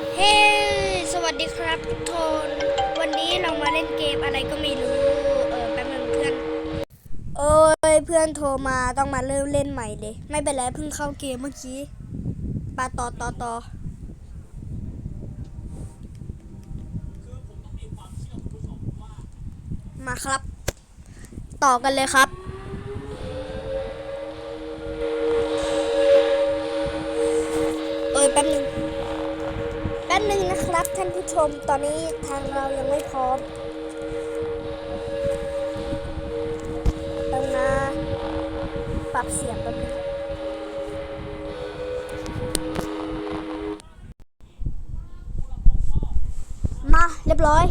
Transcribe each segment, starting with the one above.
เฮ้สวัสดีครับทุกคน วันนี้เรามาเล่นเกมอะไรก็ไม่รู้ เออแป๊บนึงเพื่อน โอ้ยเพื่อนโทรมาต้องมาเริ่มเล่นใหม่เลย ไม่เป็นไรเพิ่งเข้าเกมเมื่อกี้ปาต่อต่อต่อมาครับ ต่อกันเลยครับ ชมตอนนี้ทางเรายังไม่พร้อมต้องนะปรับเสียงแป๊บนึงมาเรียบร้อย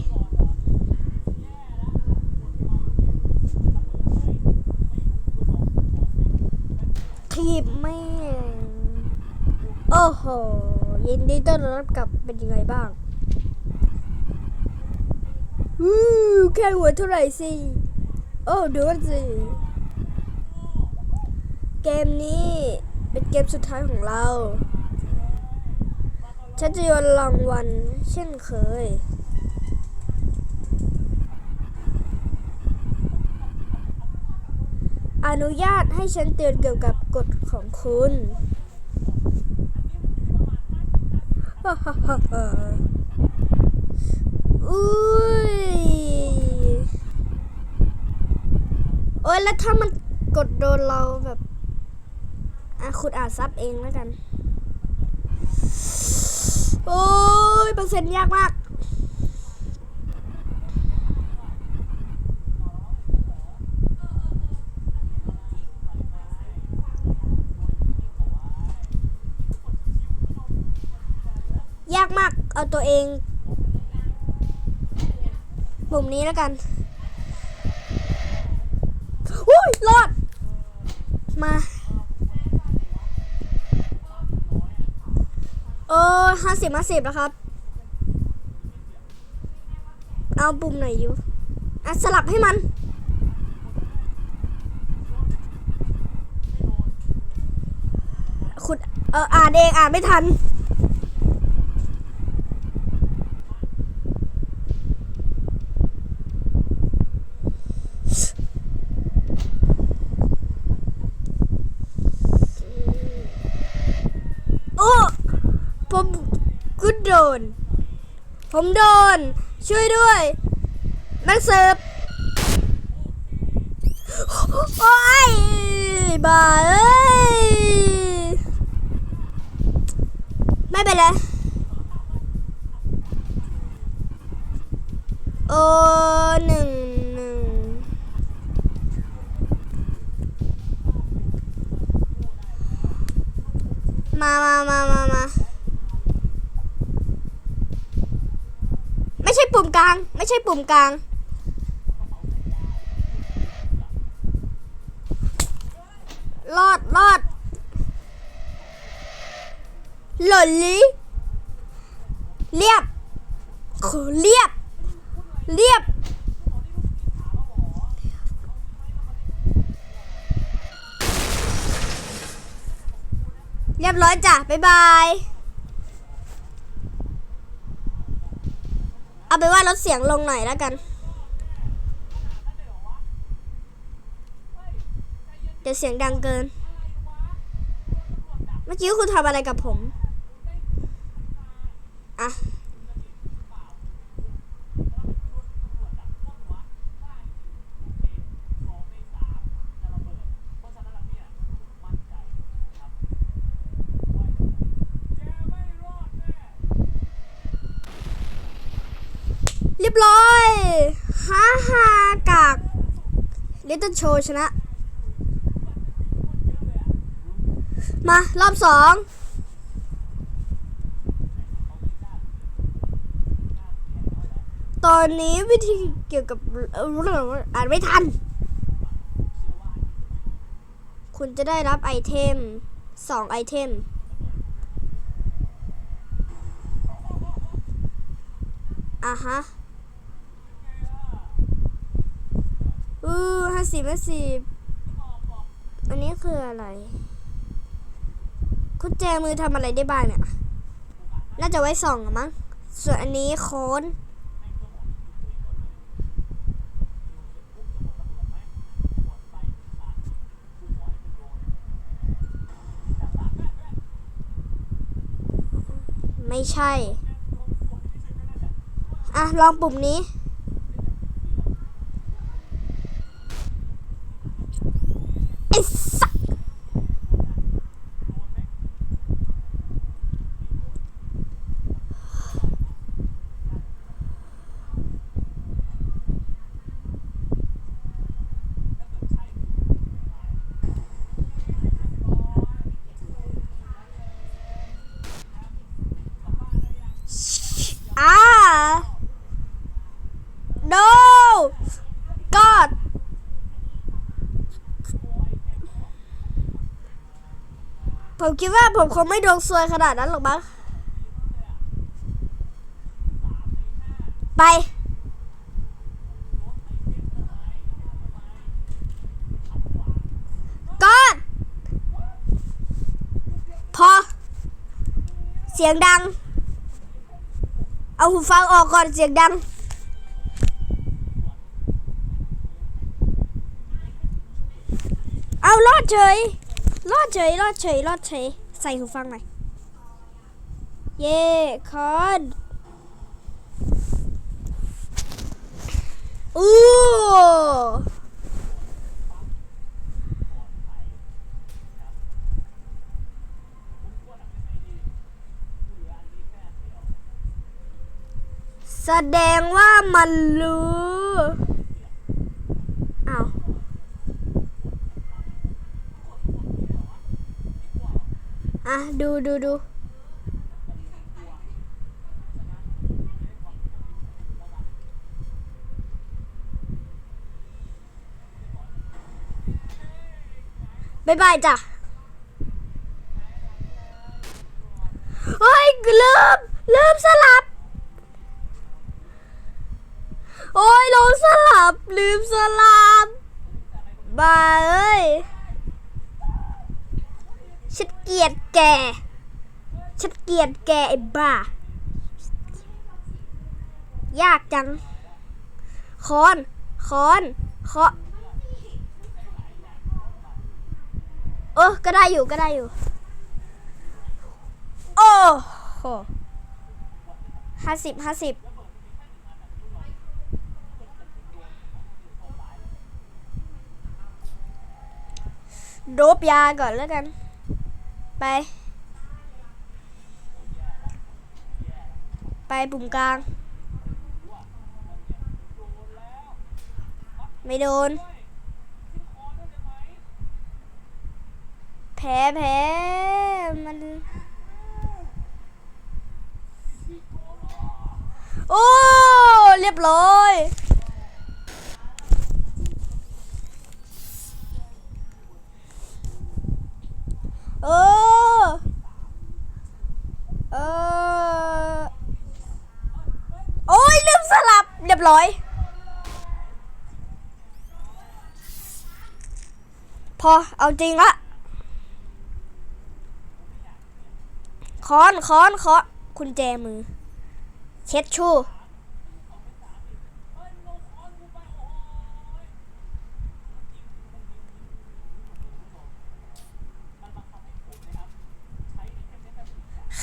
ขีบแม่งโอ้โห ยินดีต้อนรับกลับเป็นยังไงบ้าง วู้แค่หัวเท่าไหร่สิโอ้ดูมันสิเกมนี้เป็นเกมสุดท้ายของเรา ฉันจะโยนรางวัลเช่นเคยอนุญาตให้ฉันเตือนเกี่ยวกับกฎของคุณ อุ้ย โอ้ ยแล้วถ้ามันกดโดนเราแบบอะคุณอ่านซับเองแล้วกัน โอ้ยเปอร์เซ็นต์ยากมาก ยากมากเอาตัวเองปุ่มนี้แล้วกัน อุ้ยรอด มา เออห้าสิบห้าสิบแล้วครับ เอาปุ่มไหนอยู่อะสลับให้มันคุณเอออ่านเองอ่านไม่ทัน โอ้ผมกูโดน ผมโดน ช่วยด้วยนักเสิร์ฟโอ้ยบ้าเอ้ยไม่เป็นไรโอ้หนึ่งหนึ่งมามามามามา ไม่ใช่ปุ่ม กลาง ไม่ใช่ปุ่มกลาง รอดรอดหล่นลิเรียบเรียบ เรียบ เรียบร้อยจ้ะ บ๊ายบาย เอาไปว่าลดเสียงลงหน่อยแล้วกัน เดี๋ยวเสียงดังเกิน เมื่อกี้คุณทำอะไรกับผม อะ ร้อยฮ่าฮ่ากากลิตเติ้ลโชว์ชนะ มารอบสองตอนนี้วิธีเกี่ยวกับเอ่ออ่านไม่ทัน คุณจะได้รับไอเทมสองไอเทม อะฮะ อือห้าสิบห้าสิบอันนี้คืออะไรกุญแจมือทำอะไรได้บ้างเนี่ย น่าจะไว้ส่องอะมั้ง ส่วนอันนี้โค้นไม่ใช่ อะ ลองปุ่มนี้ ไอ้สัสอ่า no god ผมคิดว่าผมคงไม่ดวงซวยขนาดนั้นหรอกมั้งไปก่อน พอ เสียงดัง เอาหูฟังออกก่อนเสียงดังเอารอดเฉย รอดเฉยรอดเฉยรอดเฉยใส่หูฟังหน่อย เย่คอนอู้แสดงว่ามันรู้อ้าว อะดูดูดูบายบายจ้ะเฮ้ยลืมลืมสลับ โอ้ยลงสลับลืมสลับบ้าเอ้ย ฉันเกลียดแก ฉันเกลียดแกไอ้บ้า ยากจัง คอน คอนคอเออ ก็ได้อยู่ ก็ได้อยู่ โอ้โหห้าสิบห้าสิบโดบยาก่อนแล้วกัน ไป ไปปุ่มกลาง ไม่โดน แพ้แพ้มันโอ้ เรียบร้อย เอออ โอ้ยลืมสลับ เรี ยบร้อย พอเอาจริงละค้อนค้อนเคาะคุณแจมือ เช็ดชู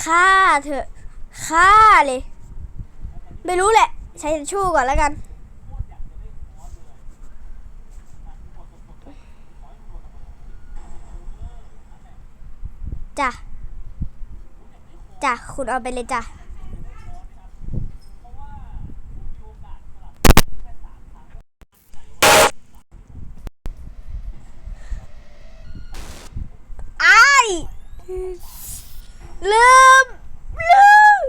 ฆ่าเถอะฆ่าเลย ไม่รู้แหละ ใช้ทิชชู่ก่อนแล้วกัน จ้ะ จ้ะ คุณเอาไปเลยจ้ะอ้ลืม ลืม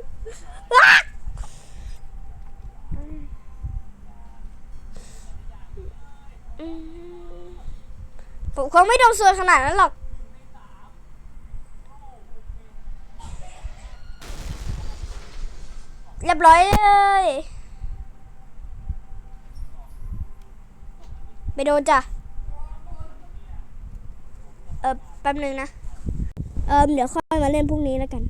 อะอืมผม คงไม่โดนซวยขนาดนั้นหรอก เรียบร้อยเลยไม่โดนจ้ะ เออแป๊บนึงนะ เออเดี๋ยวค่อยมาเล่นพรุ่งนี้แล้วกัน